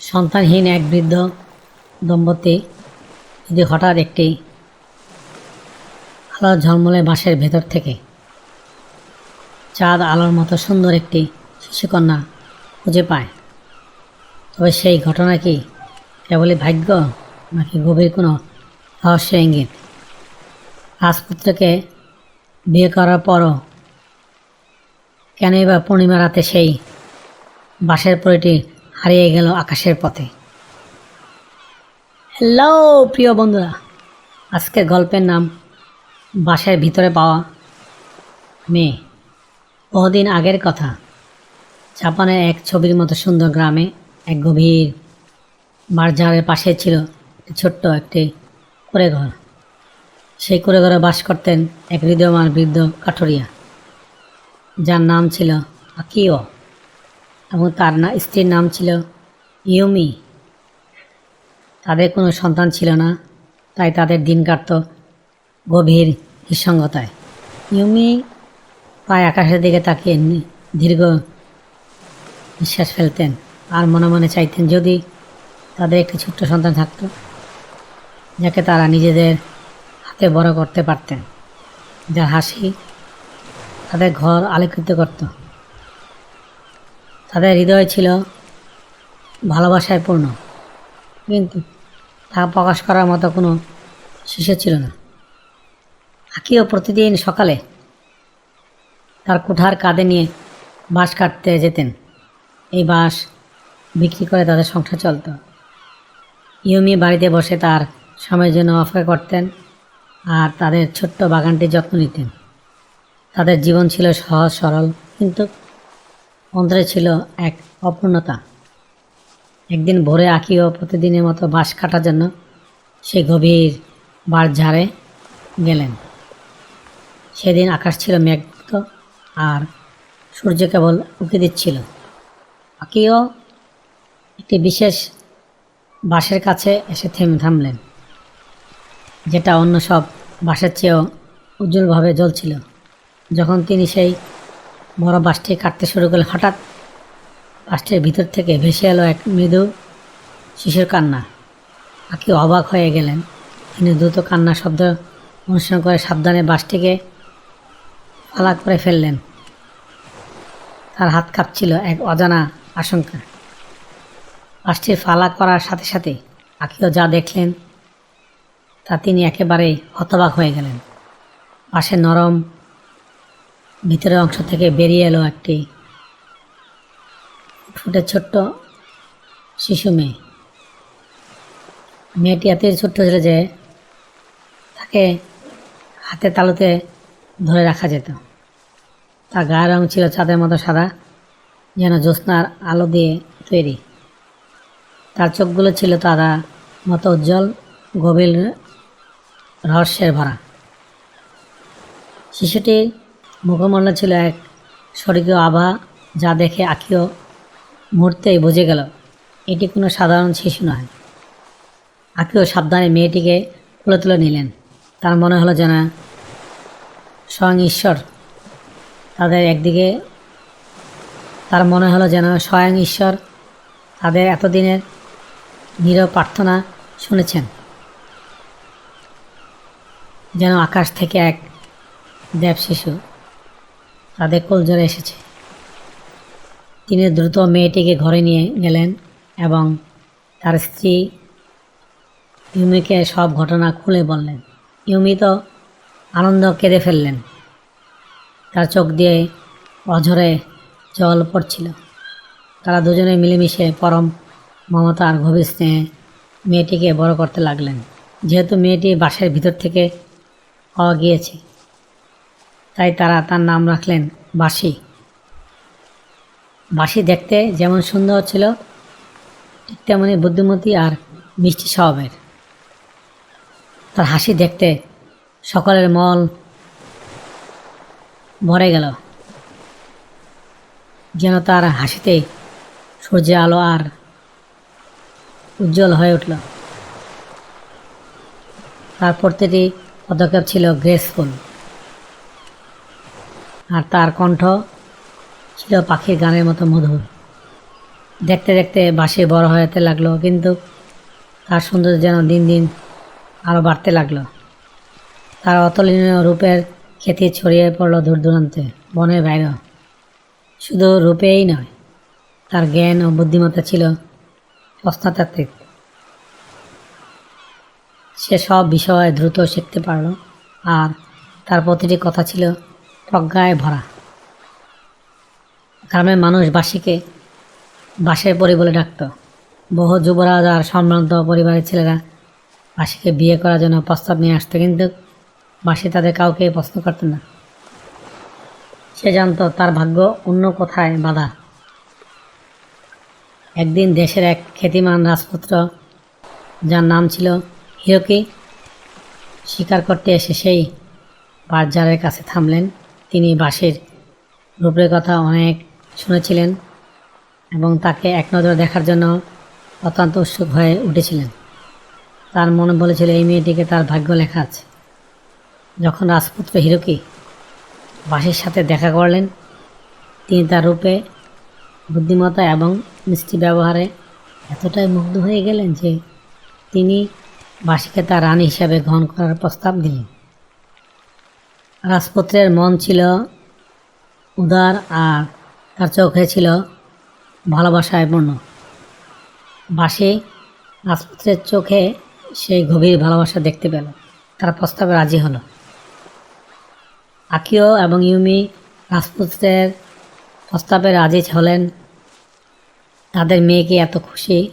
সন্তানহীন এক বৃদ্ধ দম্পতি যদি হঠাৎ একটি আলো ঝলমলে বাঁশের ভেতর থেকে। চাঁদ আলোর মতো সুন্দর একটি শিশুকন্যা খুঁজে পায়। তবে সেই ঘটনা কি কেবলই ভাগ্য নাকি গভীর কোনো রহস্য ইঙ্গিত? রাজপুত্রকে বিয়ে করার পরও কেনই বা পূর্ণিমা রাতে সেই বাঁশের পরিটি হারিয়ে গেল আকাশের পথে। হ্যালো প্রিয় বন্ধুরা। আজকের গল্পের নাম বাঁশের ভিতরে পাওয়া মেয়ে। বহুদিন আগের কথা। জাপানের এক ছবির মতো সুন্দর গ্রামে এক গভীর বারঝাড়ের পাশে ছিল ছোট্ট একটি করে ঘর সেই করে ঘরে বাস করতেন এক হৃদয়মান বৃদ্ধ কাঠুরিয়া, যার নাম ছিল আকিও। এবং তার না, স্ত্রীর নাম ছিল ইউমি তাদের কোনো সন্তান ছিল না, তাই তাদের দিন কাটত গভীর নিঃসঙ্গতায়। ইউমি পায়ে আকাশের দিকে তাকিয়ে দীর্ঘ নিঃশ্বাস ফেলতেন আর মনে মনে চাইতেন যদি তাদের একটি ছোট্ট সন্তান থাকত, যাকে তারা নিজেদের হাতে বড় করতে পারতেন। যার হাসি তাদের ঘর আলোকিত করত। তাদের হৃদয় ছিল ভালোবাসায় পূর্ণ। কিন্তু তা প্রকাশ করার মতো কোনো শিশু ছিল না। আকিও প্রতিদিন সকালে তার কুঠার কাঁধে নিয়ে বাঁশ কাটতে যেতেন। এই বাঁশ বিক্রি করে তাদের সংসার চলত। ইয়মি বাড়িতে বসে তার সময়ের জন্য অপেক্ষা করতেন আর তাদের ছোট্ট বাগানটির যত্ন নিতেন। তাদের জীবন ছিল সহজ, সরল, কিন্তু অন্তরে ছিল এক অপূর্ণতা। একদিন ভোরে আঁকিও প্রতিদিনের মতো বাঁশ কাটার জন্য সে গভীর ঝাড়ে গেলেন। সেদিন আকাশ ছিল মেঘত আর সূর্য কেবল উঁকি দিচ্ছিল। আঁকিও একটি বিশেষ বাঁশের কাছে এসে থেমে, থামলেন, যেটা অন্য সব বাঁশের চেয়েও উজ্জ্বলভাবে জ্বলছিল। যখন তিনি সেই বড় বাঁশটি কাটতে শুরু করলেন হঠাৎ বাসটির ভিতর থেকে ভেসে এলো এক মৃদু শিশুর কান্না। আকি অবাক হয়ে গেলেন। তিনি দ্রুত কান্না শব্দ অনুসরণ করে সাবধানে বাসটিকে ফালা করে ফেললেন। তার হাত কাঁপছিল এক অজানা আশঙ্কা। বাসটির ফালা করার সাথে সাথে আকিও যা দেখলেন, তা তিনি একেবারেই হতবাক হয়ে গেলেন। পাশের নরম ভিতরের অংশ থেকে বেরিয়ে এলো একটি ফুটে ছোট্ট শিশু মেয়ে। মেয়েটি এতই ছোট্ট ছিল যে তাকে হাতে তালুতে ধরে রাখা যেত। তার গায়ের রং ছিল চাঁদের মতো সাদা, যেন জ্যোৎস্নার আলো দিয়ে তৈরি। তার চোখগুলো ছিল তারা মতো উজ্জ্বল, গভীর, রহস্যের ভরা। শিশুটির মুখমণ্ডল ছিল এক স্বর্গীয় আভা, যা দেখে আখিও মুহূর্তেই বুঝে গেল, এটি কোনো সাধারণ শিশু নয়। আকিও সাবধানে মেয়েটিকে তুলে তুলে নিলেন। তার মনে হলো যেন স্বয়ং ঈশ্বর তাদের একদিকে, তার মনে হলো যেন স্বয়ং ঈশ্বর তাদের এতদিনের নীরব প্রার্থনা শুনেছেন। যেন আকাশ থেকে এক দেব শিশু তাদের কোলজরে এসেছে। তিনি দ্রুত মেয়েটিকে ঘরে নিয়ে গেলেন এবং তার স্ত্রী ইউমিকে সব ঘটনা খুলে বললেন। ইউমি তো আনন্দ কেঁদে ফেললেন। তার চোখ দিয়ে অঝরে জল পড়ছিল। তারা দুজনে মিলেমিশে পরম, মমতা আর গভীর স্নেহে মেয়েটিকে বড় করতে লাগলেন। যেহেতু মেয়েটি বাসের ভিতর থেকে পাওয়া গিয়েছে তাই তারা তার নাম রাখলেন বাসি বাঁশি দেখতে যেমন সুন্দর ছিল, ঠিক তেমনি বুদ্ধিমতী আর মিষ্টি স্বভাবের। তার হাসি দেখতে সকলের মল ভরে গেল। যেন তার হাসিতে সূর্যের আলো আর উজ্জ্বল হয়ে উঠল। তার প্রতিটি পদক্ষেপ ছিল গ্রেসফুল আর তার কণ্ঠ ছিল পাখির গানের মতো মধুর। দেখতে দেখতে বাসি বড় হতে লাগল, কিন্তু তার সৌন্দর্য যেন দিন দিন আরও বাড়তে লাগল। তার অতুলনীয় রূপের খ্যাতি ছড়িয়ে পড়ল দূর দূরান্তে, বনের বাইরেও। শুধু রূপেই নয়, তার জ্ঞান ও বুদ্ধিমত্তা ছিল প্রশ্নতাত্ত্বিক সে সব বিষয় দ্রুত শিখতে পারল, আর তার প্রতিটি কথা ছিল প্রজ্ঞায় ভরা। গ্রামের মানুষ বাসীকে বাসের পরি বলে ডাকত। বহু যুবরাজ আর সম্ভ্রান্ত পরিবারের ছেলেরা বাসীকে বিয়ে করার জন্য প্রস্তাব নিয়ে আসতো, কিন্তু বাসী তাদের কাউকে প্রশ্ন করত না। সে জানতো তার ভাগ্য অন্য কোথায় বাধা। একদিন দেশের এক খ্যাতিমান রাজপুত্র, যার নাম ছিল হিরকি, শিকার করতে এসে সেই বাজারের কাছে থামলেন। তিনি বাঁশির রূপের কথা অনেক শুনেছিলেন এবং তাকে এক নজর দেখার জন্য অত্যন্ত উৎসুক হয়ে উঠেছিলেন। তার মনে বলেছিল, এই মেয়েটিকে তার ভাগ্য লেখা আছে। যখন রাজপুত্র হিরকি বাঁশির সাথে দেখা করলেন, তিনি তার রূপে, বুদ্ধিমত্তা এবং মিষ্টি ব্যবহারে এতটাই মুগ্ধ হয়ে গেলেন যে তিনি বাসীকে তার রানী হিসাবে গ্রহণ করার প্রস্তাব দিলেন। রাজপুত্রের মন ছিল উদার আর তার চোখে ছিল ভালোবাসায় পূর্ণ বাসি রাজপুত্রের চোখে সেই গভীর ভালোবাসা দেখতে পেল। তার প্রস্তাবে রাজি হলো। আকিও এবং ইউমি রাজপুত্রের প্রস্তাবে রাজি হলেন। তাদের মেয়েকে এত খুশি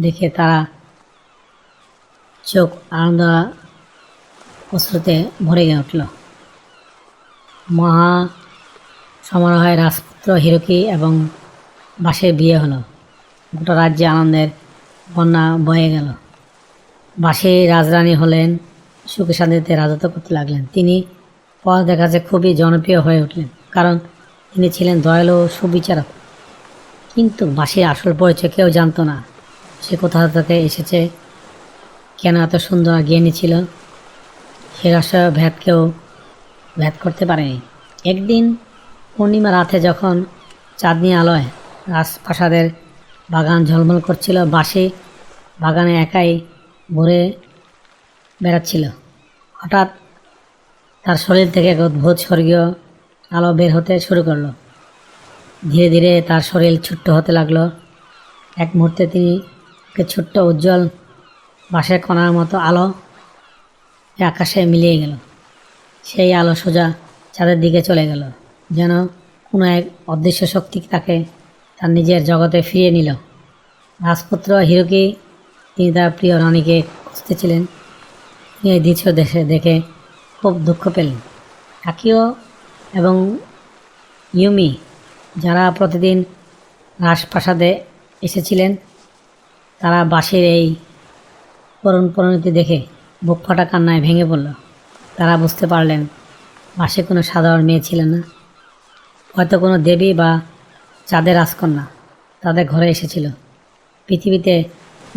দেখে তারা চোখ আনন্দ অশ্রুতে ভরে উঠল। মহা সমারোহে রাজপুত্র হিরকি এবং বাসের বিয়ে হলো। গোটা রাজ্যে আনন্দের বন্যা বয়ে গেল। বাসে রাজরানী হলেন, সুখে শান্তিতে রাজত্ব করতে লাগলেন। তিনি পথ দেখা যায় খুবই জনপ্রিয় হয়ে উঠলেন, কারণ তিনি ছিলেন দয়ালু ও সুবিচারক। কিন্তু বাসির আসল পরিচয় কেউ জানতো না। সে কোথা থেকে এসেছে, কেন এত সুন্দর জ্ঞানী ছিল সে রহস্য ভেদ কেউ ভেদ করতে পারেনি। একদিন পূর্ণিমা রাতে যখন চাঁদনি আলোয় রাজপ্রাসাদের বাগান ঝলমল করছিল বাসি বাগানে একাই ঘুরে বেড়াচ্ছিল। হঠাৎ তার শরীর থেকে এক অদ্ভুত স্বর্গীয় আলো বের হতে শুরু করল। ধীরে ধীরে তার শরীর ছোট্ট হতে লাগল। এক মুহূর্তে তিনি ছোট্ট উজ্জ্বল বাঁশের কণার মতো আলো আকাশে মিলিয়ে গেল। সেই আলো সোজা চাঁদের দিকে চলে গেল। যেন কোনো এক অদৃশ্য শক্তি তাকে তার নিজের জগতে ফিরিয়ে নিল। রাজপুত্র হিরোকি তিনি তার প্রিয় রানীকে খুঁজতেছিলেন তিনি এই দৃশ্য দেশে দেখে খুব দুঃখ পেলেন। কাকিও এবং ইউমি যারা প্রতিদিন রাজপ্রাসাদে এসেছিলেন, তারা বাঁশির এই করুণ পরিণতি দেখে বুক ফাটা কান্নায় ভেঙে পড়ল। তারা বুঝতে পারলেন বাসে কোনো সাধারণ মেয়ে ছিলেন না। হয়তো কোনো দেবী বা চাঁদের রাজকন্যা তাদের ঘরে এসেছিল পৃথিবীতে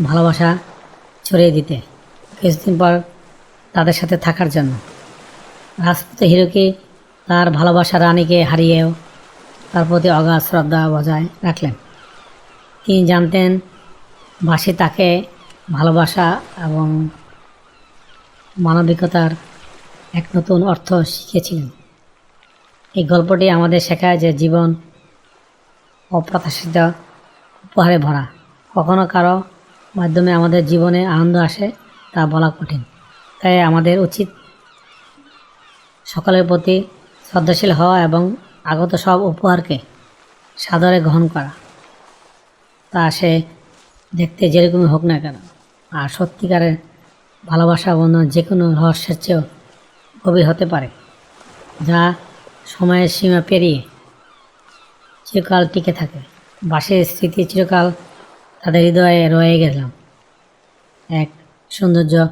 ভালোবাসা ছড়িয়ে দিতে কিছুদিন পর তাদের সাথে থাকার জন্য। রাজপুত হিরোকে তার ভালোবাসা রানীকে হারিয়েও তার প্রতি অগাধ শ্রদ্ধা বজায় রাখলেন। তিনি জানতেন বাসি তাকে ভালোবাসা এবং মানবিকতার এক নতুন অর্থ শিখেছিলেন। এই গল্পটি আমাদের শেখায় যে জীবন অপ্রত্যাশিত, উপহারে ভরা। কখনো কারও মাধ্যমে আমাদের জীবনে আনন্দ আসে তা বলা কঠিন। তাই আমাদের উচিত সকলের প্রতি শ্রদ্ধাশীল হওয়া এবং আগত সব উপহারকে সাদরে গ্রহণ করা। তা সে দেখতে যেরকমই হোক না কেন। আর সত্যিকারের ভালোবাসা বন্ধন যে কোনো রহস্যের চেয়েও গভীর হতে পারে। যা সময়ের সীমা পেরিয়ে চিরকাল টিকে থাকে। বাসের স্মৃতি চিরকাল তাদের হৃদয়ে রয়ে গেলাম। এক সৌন্দর্য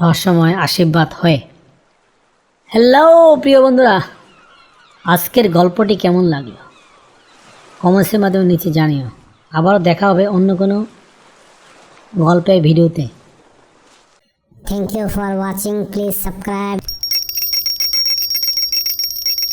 রহস্যময় আশীর্বাদ হয়ে। হ্যালো, প্রিয় বন্ধুরা, আজকের গল্পটি কেমন লাগল? কমেন্টসের মাধ্যমে নিচে জানিও। আবারও দেখা হবে অন্য কোনো গল্পের ভিডিওতে। Thank you for watching. Please subscribe.